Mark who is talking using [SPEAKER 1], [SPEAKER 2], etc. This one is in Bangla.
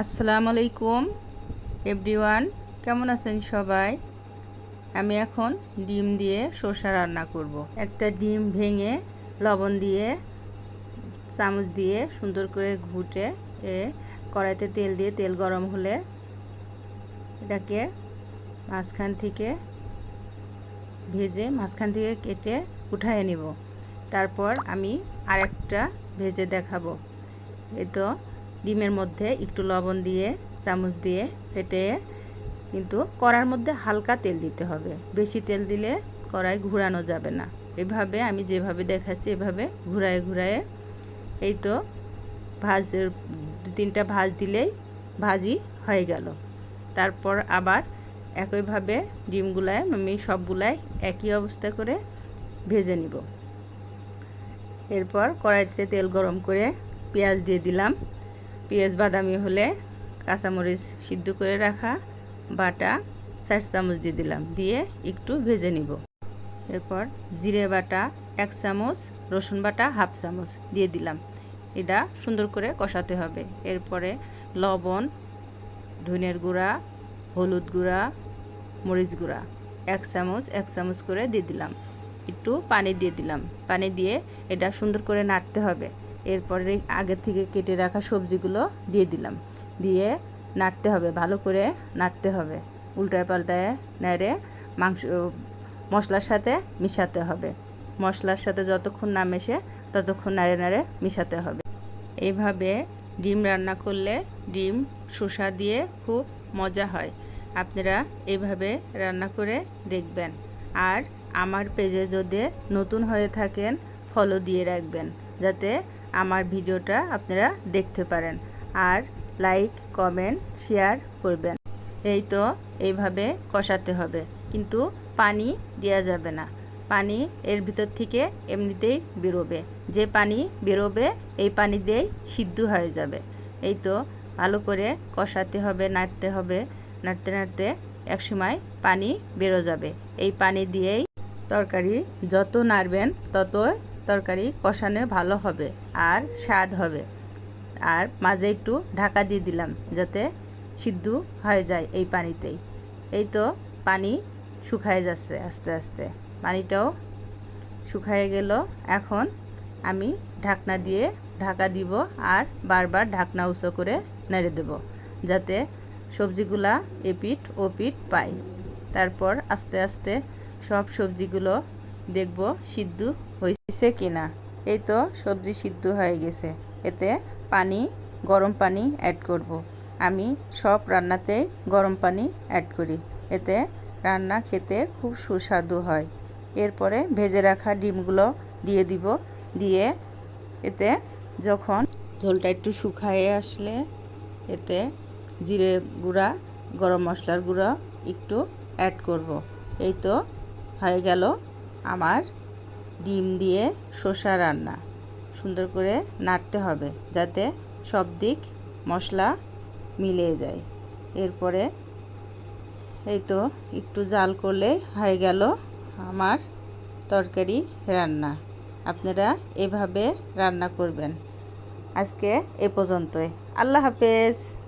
[SPEAKER 1] আসসালামু আলাইকুম, এভরিওয়ান, কেমন আছেন সবাই? আমি এখন ডিম দিয়ে শসা রান্না করব। একটা ডিম ভেঙে লবণ দিয়ে, চামচ দিয়ে সুন্দর করে ঘুটে এ কড়াইতে তেল দিয়ে, তেল গরম হলে এটাকে মাঝখান থেকে ভেজে, মাঝখান থেকে কেটে উঠায় নিব। তারপর আমি আরেকটা ভেজে দেখাবো। এই তো ডিমের মধ্যে একটু লবণ দিয়ে, চামচ দিয়ে ফেটে কিন্তু কড়ার মধ্যে হালকা তেল দিতে হবে। বেশি তেল দিলে কড়াই ঘুরানো যাবে না। এভাবে আমি যেভাবে দেখাচ্ছি, এভাবে ঘুরায় ঘুরায় এই তো ভাজ দু তিনটা ভাজ দিলেই ভাজি হয়ে গেল। তারপর আবার একইভাবে ডিমগুলায়, আমি সবগুলাই একই অবস্থা করে ভেজে নিব। এরপর কড়াইতে তেল গরম করে পেঁয়াজ দিয়ে দিলাম। পেঁয়াজ বাদামি হলে কাঁচামরিচ সিদ্ধ করে রাখা, বাটা চার চামচ দিয়ে দিলাম, দিয়ে একটু ভেজে নিব। এরপর জিরে বাটা এক চামচ, রসুন বাটা হাফ চামচ দিয়ে দিলাম। এটা সুন্দর করে কষাতে হবে। এরপরে লবণ ধনের গুঁড়া, হলুদ গুঁড়া, মরিচ গুঁড়া এক চামচ এক চামচ করে দিয়ে দিলাম। একটু পানি দিয়ে দিলাম। পানি দিয়ে এটা সুন্দর করে নাড়তে হবে। এরপরে আগে থেকে কেটে রাখা সবজিগুলো দিয়ে দিলাম। দিয়ে নাড়তে হবে, ভালো করে নাড়তে হবে। উল্টায় পাল্টায় নেড়ে মাংস, মশলার সাথে মিশাতে হবে। মশলার সাথে যতক্ষণ না মেশে ততক্ষণ নাড়ে নাড়ে মিশাতে হবে। এইভাবে ডিম রান্না করলে ডিম শসা দিয়ে খুব মজা হয়। আপনারা এইভাবে রান্না করে দেখবেন। আর আমার পেজে যদি নতুন হয়ে থাকেন ফলো দিয়ে রাখবেন। যাতে আমার ভিডিওটা আপনারা দেখতে পারেন আর লাইক, কমেন্ট, শেয়ার করবেন। এই তো এইভাবে কষাতে হবে, কিন্তু পানি দেওয়া যাবে না। পানি এর ভিতর থেকে এমনিতেই বেরোবে। যে পানি বেরোবে, এই পানি দিয়েই সিদ্ধ হয়ে যাবে। এই তো ভালো করে কষাতে হবে, নাড়তে হবে। নাড়তে নাড়তে একসময় পানি বেরো যাবে। এই পানি দিয়েই তরকারি যত নাড়বেন তত তরকারি কষানো ভালো হবে আর স্বাদ হবে। আর মাঝে একটু ঢাকা দিয়ে দিলাম যাতে সিদ্ধ হয়ে যায় এই পানিতেই। এই তো পানি শুকায় যাচ্ছে আস্তে আস্তে। পানিটাও শুকায় গেল। এখন আমি ঢাকনা দিয়ে ঢাকা দিব আর বারবার ঢাকনা উঁচু করে নেড়ে দেব যাতে সবজিগুলা এপিট ও পিঠ পায়। তারপর আস্তে আস্তে সব সবজিগুলো দেখব সিদ্ধ হয়েছে কি না? এই তো সবজি সিদ্ধ হয়ে গেছে। এতে পানি, গরম পানি অ্যাড করব। আমি সব রান্নাতেই গরম পানি অ্যাড করি। এতে রান্না খেতে খুব সুস্বাদু হয়। এরপরে ভেজে রাখা ডিমগুলো দিয়ে দিব। দিয়ে এতে যখন ঝোলটা একটু শুকায়ে আসলে এতে জিরে গুঁড়া, গরম মশলার গুঁড়া একটু অ্যাড করব। এই তো হয়ে গেল আমার ডিম দিয়ে শসা রান্না। সুন্দর করে নাড়তে হবে যাতে সব দিক মশলা মিলে যায়। এরপরে এই তো একটু জাল করলে হয়ে গেল আমার তরকারি রান্না। আপনারা এভাবে রান্না করবেন। আজকে এ পর্যন্তই। আল্লাহ হাফেজ।